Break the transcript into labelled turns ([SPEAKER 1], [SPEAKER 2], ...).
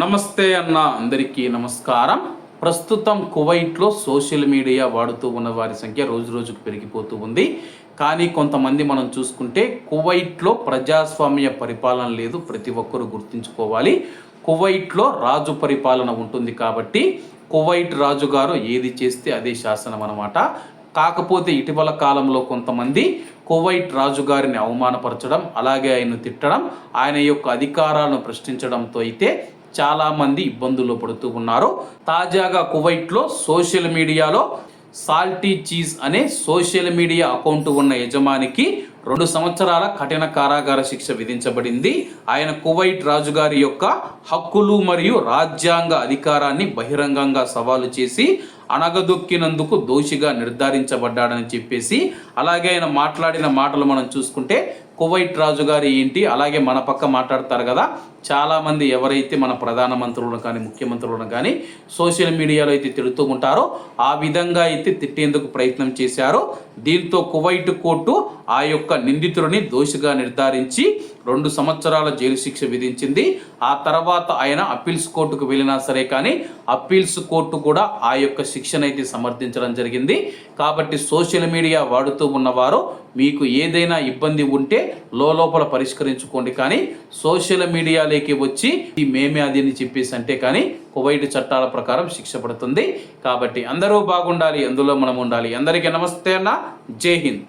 [SPEAKER 1] నమస్తే అన్న అందరికీ నమస్కారం. ప్రస్తుతం కువైట్లో సోషల్ మీడియా వాడుతూ ఉన్న వారి సంఖ్య రోజు రోజుకు పెరిగిపోతూ ఉంది. కానీ కొంతమంది మనం చూసుకుంటే కువైట్లో ప్రజాస్వామ్య పరిపాలన లేదు ప్రతి ఒక్కరూ గుర్తుంచుకోవాలి. కువైట్లో రాజు పరిపాలన ఉంటుంది కాబట్టి కువైట్ రాజుగారు ఏది చేస్తే అదే శాసనం అనమాట కాకపోతే ఇటీవల కాలంలో కొంతమంది కువైట్ రాజుగారిని అవమానపరచడం అలాగే ఆయన్ను తిట్టడం ఆయన యొక్క అధికారాలను ప్రశ్నించడంతో అయితే చాలామంది ఇబ్బందుల్లో పడుతూ ఉన్నారు. తాజాగా కువైట్లో సోషల్ మీడియాలో సాల్టీ చీజ్ అనే సోషల్ మీడియా అకౌంట్ ఉన్న యజమానికి రెండు సంవత్సరాల కఠిన కారాగార శిక్ష విధించబడింది. ఆయన కువైట్ రాజుగారి యొక్క హక్కులు మరియు రాజ్యాంగ అధికారాన్ని బహిరంగంగా సవాలు చేసి అణగదొక్కినందుకు దోషిగా నిర్ధారించబడ్డాడని చెప్పేసి అలాగే ఆయన మాట్లాడిన మాటలు మనం చూసుకుంటే కువైట్ రాజు గారు ఏంటి? అలాగే మన పక్క మాట్లాడతారు కదా. చాలామంది ఎవరైతే మన ప్రధానమంత్రులను కానీ ముఖ్యమంత్రులను కానీ సోషల్ మీడియాలో అయితే తిడుతూ ఉంటారో ఆ విధంగా అయితే తిట్టేందుకు ప్రయత్నం చేశారో. దీంతో కువైట్ కోర్టు ఆ యొక్క నిందితుడిని దోషిగా నిర్ధారించి రెండు సంవత్సరాల జైలు శిక్ష విధించింది. ఆ తర్వాత ఆయన అప్పీల్స్ కోర్టుకు వెళ్ళినా సరే కానీ అప్పీల్స్ కోర్టు కూడా ఆ యొక్క శిక్షనైతే సమర్థించడం జరిగింది. కాబట్టి సోషల్ మీడియా వాడుతూ ఉన్నవారు మీకు ఏదైనా ఇబ్బంది ఉంటే లోపల పరిష్కరించుకోండి. కానీ సోషల్ మీడియాలోకి వచ్చి మేమే అది అని చెప్పేసి అంటే కానీ కువైట్ చట్టాల ప్రకారం శిక్ష పడుతుంది. కాబట్టి అందరూ బాగుండాలి అందులో మనం ఉండాలి అందరికీ నమస్తే అన్న. జై హింద్.